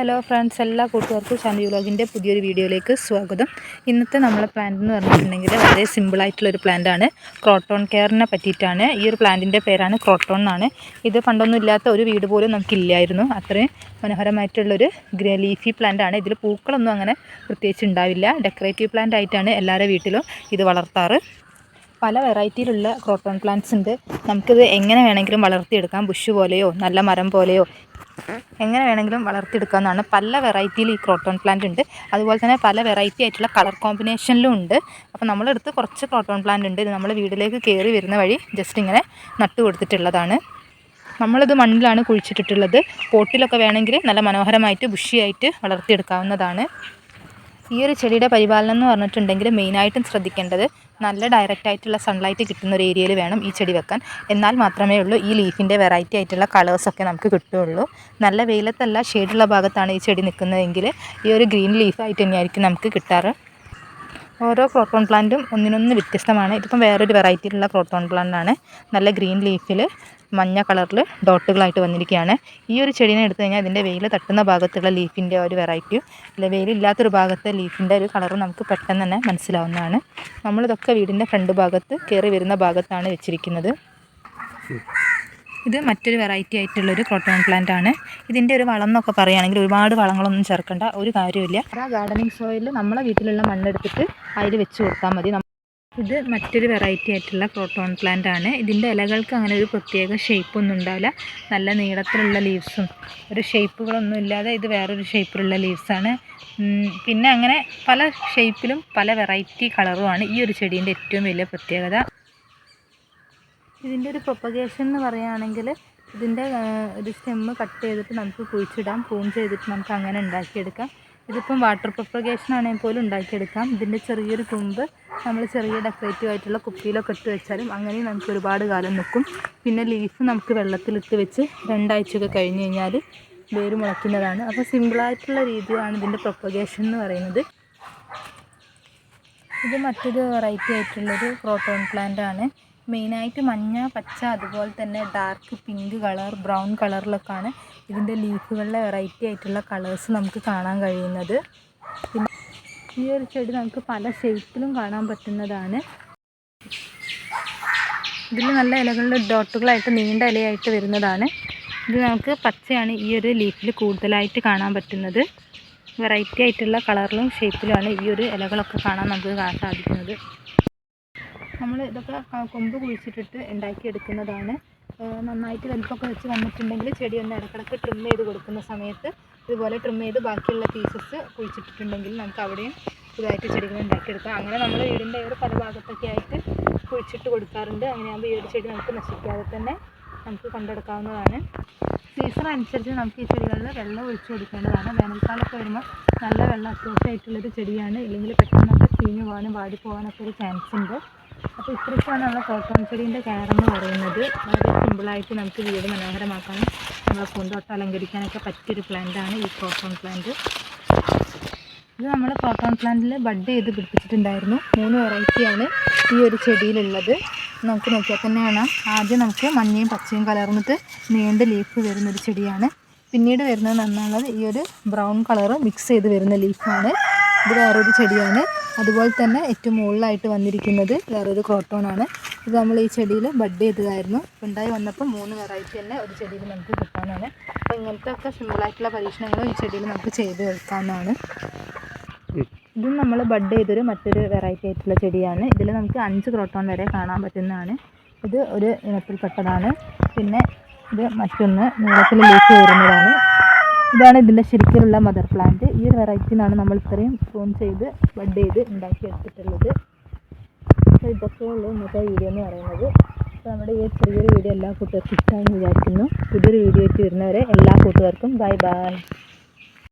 Hello friends എല്ലാ കൂട്ടുകാർക്കും channel വ്ലോഗിന്റെ പുതിയൊരു വീഡിയോയിലേക്ക് സ്വാഗതം. ഇന്നത്തെ നമ്മളെ പ്ലാന്റ് എന്ന് പറഞ്ഞിട്ടുണ്ടെങ്കിൽ വളരെ സിമ്പിളായിട്ടുള്ളൊരു ആണ്. ക്രോട്ടോൺ കെയറിനെ പറ്റിയിട്ടാണ്. ഈ ഒരു പ്ലാന്റിന്റെ പേരാണ് ക്രോട്ടോൺ എന്നാണ്. ഇത് പണ്ടൊന്നും ഇല്ലാത്ത ഒരു വീട് പോലും നമുക്കില്ലായിരുന്നു. അത്രയും മനോഹരമായിട്ടുള്ളൊരു ഗ്രേ ലീഫി ആണ്. ഇതിൽ പൂക്കളൊന്നും അങ്ങനെ പ്രത്യേകിച്ച് ഉണ്ടാവില്ല. ഡെക്കറേറ്റീവ് പ്ലാന്റ് ആയിട്ടാണ് എല്ലാവരുടെ വീട്ടിലും ഇത് വളർത്താറ്. പല വെറൈറ്റിയിലുള്ള ക്രോട്ടോൺ പ്ലാന്റ്സ് ഉണ്ട്. നമുക്കിത് എങ്ങനെ വേണമെങ്കിലും വളർത്തിയെടുക്കാം. ബുഷ് പോലെയോ നല്ല മരം പോലെയോ എങ്ങനെ വേണമെങ്കിലും വളർത്തിയെടുക്കാവുന്നതാണ്. പല വെറൈറ്റിയിൽ ഈ ക്രോട്ടോൺ പ്ലാന്റ് ഉണ്ട്. അതുപോലെ തന്നെ പല വെറൈറ്റി ആയിട്ടുള്ള കളർ കോമ്പിനേഷനിലും ഉണ്ട്. അപ്പോൾ നമ്മളെടുത്ത് കുറച്ച് ക്രോട്ടോൺ പ്ലാന്റ് ഉണ്ട്. ഇത് നമ്മൾ വീട്ടിലേക്ക് കയറി വരുന്ന വഴി ജസ്റ്റ് ഇങ്ങനെ നട്ടു കൊടുത്തിട്ടുള്ളതാണ്. നമ്മളിത് മണ്ണിലാണ് കുഴിച്ചിട്ടിട്ടുള്ളത്. പോട്ടിലൊക്കെ വേണമെങ്കിൽ നല്ല മനോഹരമായിട്ട് ബുഷിയായിട്ട് വളർത്തിയെടുക്കാവുന്നതാണ്. ഈ ഒരു ചെടിയുടെ പരിപാലനം എന്ന് പറഞ്ഞിട്ടുണ്ടെങ്കിൽ മെയിനായിട്ടും ശ്രദ്ധിക്കേണ്ടത് നല്ല ഡയറക്റ്റ് ആയിട്ടുള്ള സൺലൈറ്റ് കിട്ടുന്ന ഒരു ഏരിയയിൽ വേണം ഈ ചെടി വെക്കാൻ. എന്നാൽ മാത്രമേ ഉള്ളൂ ഈ ലീഫിന്റെ വെറൈറ്റി ആയിട്ടുള്ള കളേഴ്സൊക്കെ നമുക്ക് കിട്ടുകയുള്ളൂ. നല്ല വെയിലത്തല്ല ഷെയ്ഡുള്ള ഭാഗത്താണ് ഈ ചെടി നിൽക്കുന്നതെങ്കിൽ ഈ ഒരു ഗ്രീൻ ലീഫായിട്ട് തന്നെയായിരിക്കും നമുക്ക് കിട്ടാറ്. ഓരോ ക്രോട്ടോൺ പ്ലാന്റും ഒന്നിനൊന്ന് വ്യത്യസ്തമാണ്. ഇതിപ്പം വേറൊരു വെറൈറ്റിയിലുള്ള ക്രോട്ടോൺ പ്ലാന്റ് ആണ്. നല്ല ഗ്രീൻ ലീഫിൽ മഞ്ഞ കളറിൽ ഡോട്ടുകളായിട്ട് വന്നിരിക്കുകയാണ് ഈ ഒരു ചെടീനെ എടുത്തു കഴിഞ്ഞാൽ ഇതിന്റെ വെയിൽ തട്ടുന്ന ഭാഗത്തുള്ള ലീഫിന്റെ ഒരു വെറൈറ്റിയും അല്ലെ വെയിലില്ലാത്തൊരു ഭാഗത്തെ ലീഫിന്റെ ഒരു കളറും നമുക്ക് പെട്ടെന്ന് തന്നെ മനസ്സിലാവുന്നതാണ്. നമ്മളിതൊക്കെ വീടിന്റെ ഫ്രണ്ട് ഭാഗത്ത് കയറി വരുന്ന ഭാഗത്താണ് വെച്ചിരിക്കുന്നത്. ഇത് മറ്റൊരു വെറൈറ്റി ആയിട്ടുള്ളൊരു ക്രോട്ടോൺ പ്ലാന്റ് ആണ്. ഇതിന്റെ ഒരു വളം എന്നൊക്കെ പറയുകയാണെങ്കിൽ ഒരുപാട് വളങ്ങളൊന്നും ചേർക്കേണ്ട ഒരു കാര്യമില്ല ആ ഗാർഡനിങ് സോയിൽ നമ്മളെ വീട്ടിലുള്ള മണ്ണെടുത്തിട്ട് അതിൽ വെച്ച് കൊടുത്താൽ മതി. ഇത് മറ്റൊരു വെറൈറ്റി ആയിട്ടുള്ള ക്രോട്ടോൺ പ്ലാന്റ് ആണ്. ഇതിന്റെ ഇലകൾക്ക് അങ്ങനെ ഒരു പ്രത്യേക ഷേപ്പൊന്നും ഉണ്ടാവില്ല. നല്ല നീളത്തിലുള്ള ലീവ്സും ഒരു ഷേപ്പുകളൊന്നും ഇല്ലാതെ ഇത് വേറൊരു ഷേപ്പിലുള്ള ലീവ്സാണ് പിന്നെ അങ്ങനെ പല ഷേപ്പിലും പല വെറൈറ്റി കളറുമാണ് ഈ ഒരു ചെടീന്റെ ഏറ്റവും വലിയ പ്രത്യേകത. ഇതിന്റെ ഒരു പ്രൊപ്പഗേഷൻ എന്ന് പറയുകയാണെങ്കിൽ ഇതിന്റെ ഒരു സ്റ്റെമ്മ് കട്ട് ചെയ്തിട്ട് നമുക്ക് കുഴിച്ചിടാം പ്രൂൺ ചെയ്തിട്ട് നമുക്ക് അങ്ങനെ ഉണ്ടാക്കിയെടുക്കാം. ഇതിപ്പം വാട്ടർ പ്രൊപ്പഗേഷൻ ആണെങ്കിൽ പോലും ഉണ്ടാക്കിയെടുക്കാം. ഇതിന്റെ ചെറിയൊരു തുമ്പ് നമ്മൾ ചെറിയ ഡെക്കറേറ്റീവ് ആയിട്ടുള്ള കുപ്പിയിലൊക്കെ ഇട്ട് വെച്ചാലും അങ്ങനെ നമുക്ക് ഒരുപാട് കാലം നിൽക്കും. പിന്നെ ലീഫ് നമുക്ക് വെള്ളത്തിലിട്ട് വെച്ച് രണ്ടാഴ്ചയൊക്കെ കഴിഞ്ഞ് കഴിഞ്ഞാൽ വേര് മുളയ്ക്കുന്നതാണ്. അപ്പോൾ സിമ്പിളായിട്ടുള്ള രീതിയാണ് ഇതിന്റെ പ്രൊപ്പഗേഷൻ എന്ന് പറയുന്നത്. ഇത് മറ്റൊരു വെറൈറ്റി ആയിട്ടുള്ളൊരു ക്രോട്ടോൺ പ്ലാന്റ് ആണ്. മെയിനായിട്ട് മഞ്ഞ പച്ച അതുപോലെ തന്നെ ഡാർക്ക് പിങ്ക് കളർ ബ്രൗൺ കളറിലൊക്കെയാണ് ഇതിന്റെ ലീഫുകളിലെ വെറൈറ്റി ആയിട്ടുള്ള കളേഴ്സ് നമുക്ക് കാണാൻ കഴിയുന്നത്. പിന്നെ ഈ ഒരു ചെടി നമുക്ക് പല ഷേപ്പിലും കാണാൻ പറ്റുന്നതാണ്. ഇതിൽ നല്ല ഇലകളുടെ ഡോട്ടുകളായിട്ട് നീണ്ട ഇലയായിട്ട് വരുന്നതാണ്. ഇത് നമുക്ക് പച്ചയാണ് ഈ ഒരു ലീഫിൽ കൂടുതലായിട്ട് കാണാൻ പറ്റുന്നത്. വെറൈറ്റി ആയിട്ടുള്ള കളറിലും ഷേപ്പിലുമാണ് ഈ ഒരു ഇലകളൊക്കെ കാണാൻ നമുക്ക് സാധിക്കുന്നത്. നമ്മൾ ഇതൊക്കെ കൊമ്പ് കുഴിച്ചിട്ടിട്ട് ഉണ്ടാക്കിയെടുക്കുന്നതാണ്. നന്നായിട്ട് വലിപ്പമൊക്കെ വെച്ച് വന്നിട്ടുണ്ടെങ്കിൽ ചെടി ഒന്ന് ഇടക്കിടക്ക് ട്രിം ചെയ്ത് കൊടുക്കുന്ന സമയത്ത് ഇതുപോലെ ട്രിം ചെയ്ത് ബാക്കിയുള്ള പീസസ് കുഴിച്ചിട്ടിട്ടുണ്ടെങ്കിൽ നമുക്ക് അവിടെയും പുതുതായിട്ട് ചെടികൾ ഉണ്ടാക്കിയെടുക്കാം. അങ്ങനെ നമ്മൾ വീടിന്റെ ഒരു പല ഭാഗത്തൊക്കെ ആയിട്ട് കുഴിച്ചിട്ട് കൊടുക്കാറുണ്ട്. അങ്ങനെയാകുമ്പോൾ ഈ ഒരു ചെടി നമുക്ക് നശിക്കാതെ തന്നെ നമുക്ക് കൊണ്ടെടുക്കാവുന്നതാണ്. സീസൺ അനുസരിച്ച് നമുക്ക് ഈ ചെടികളിൽ വെള്ളം ഒഴിച്ചു കൊടുക്കേണ്ടതാണ്. വേനൽക്കാലമൊക്കെ വരുമ്പോൾ നല്ല വെള്ളം അത്യാവശ്യമായിട്ടുള്ളൊരു ചെടിയാണ്. ഇല്ലെങ്കിൽ പെട്ടെന്നൊക്കെ ചീഞ്ഞു പോകാനും വാടി പോകാനൊക്കെ ഒരു ചാൻസ് ഉണ്ട്. അപ്പോൾ ഇത്രയ്ക്കാണ് നമ്മൾ കോട്ടൺ ചെടീന്റെ എന്ന് പറയുന്നത്. വളരെ സിമ്പിളായിട്ട് നമുക്ക് വീട് മനോഹരമാക്കാനും നമ്മളെ പൂന്തോട്ടം അലങ്കരിക്കാനൊക്കെ പറ്റിയൊരു പ്ലാന്റാണ് ഈ കോട്ടൺ പ്ലാന്റ് ഇത് നമ്മൾ കോട്ടൺ പ്ലാന്റിൽ ബഡ് ചെയ്ത് പിടിപ്പിച്ചിട്ടുണ്ടായിരുന്നു. മൂന്ന് വെറൈറ്റിയാണ് ഈ ഒരു ചെടിയിലുള്ളത്. നമുക്ക് നോക്കിയാൽ തന്നെ കാണാം ആദ്യം നമുക്ക് മഞ്ഞയും പച്ചയും കലർന്നിട്ട് നീണ്ട ലീഫ് വരുന്നൊരു ചെടിയാണ്. പിന്നീട് വരുന്നത് നന്നുള്ളത് ഈ ഒരു ബ്രൗൺ കളർ മിക്സ് ചെയ്ത് വരുന്ന ലീഫാണ് ഇത് വേറൊരു ചെടിയാണ്. അതുപോലെ തന്നെ ഏറ്റവും മുകളിലായിട്ട് വന്നിരിക്കുന്നത് വേറൊരു ക്രോട്ടോണാണ് ഇത് നമ്മൾ ഈ ചെടിയിൽ ബഡ് ചെയ്തതായിരുന്നു. ഉണ്ടായി വന്നപ്പോൾ മൂന്ന് വെറൈറ്റി തന്നെ ഒരു ചെടിയിൽ നമുക്ക് കിട്ടാനാണ്. അപ്പോൾ ഇങ്ങനത്തെ ഒക്കെ സിമ്പിളായിട്ടുള്ള പരീക്ഷണങ്ങളും ഈ ചെടിയിൽ നമുക്ക് ചെയ്ത് വെക്കാവുന്നതാണ്. ഇതും നമ്മൾ ബഡ് ചെയ്തൊരു മറ്റൊരു വെറൈറ്റി ആയിട്ടുള്ള ചെടിയാണ്. ഇതിൽ നമുക്ക് അഞ്ച് ക്രോട്ടോൺ വരെ കാണാൻ പറ്റുന്നതാണ്. ഇത് ഒരു ഇനത്തിൽപ്പെട്ടതാണ്. പിന്നെ ഇത് മറ്റൊന്ന് നീളത്തിൽ ലീഫ് വരുന്നതാണ്. ഇതാണ് ഇതിന്റെ ശരിക്കുള്ള മദർ പ്ലാന്റ് ഈ ഒരു വെറൈറ്റിന്നാണ് നമ്മൾ ഇത്രയും ഫോൺ ചെയ്ത് ബഡ് ചെയ്ത് ഉണ്ടാക്കിയെടുത്തിട്ടുള്ളത് അപ്പോൾ ഇതൊക്കെയുള്ളൂ ഇന്നത്തെ വീഡിയോ എന്ന് പറയുന്നത്. അപ്പോൾ നമ്മുടെ ഈ ചെറിയൊരു വീഡിയോ എല്ലാ കൂട്ടുകാർക്കും ഇഷ്ടമാണെന്ന് വിചാരിക്കുന്നു. പുതിയൊരു വീഡിയോ ആയിട്ട് വരുന്നവരെ എല്ലാ കൂട്ടുകാർക്കും ബൈ ബൈ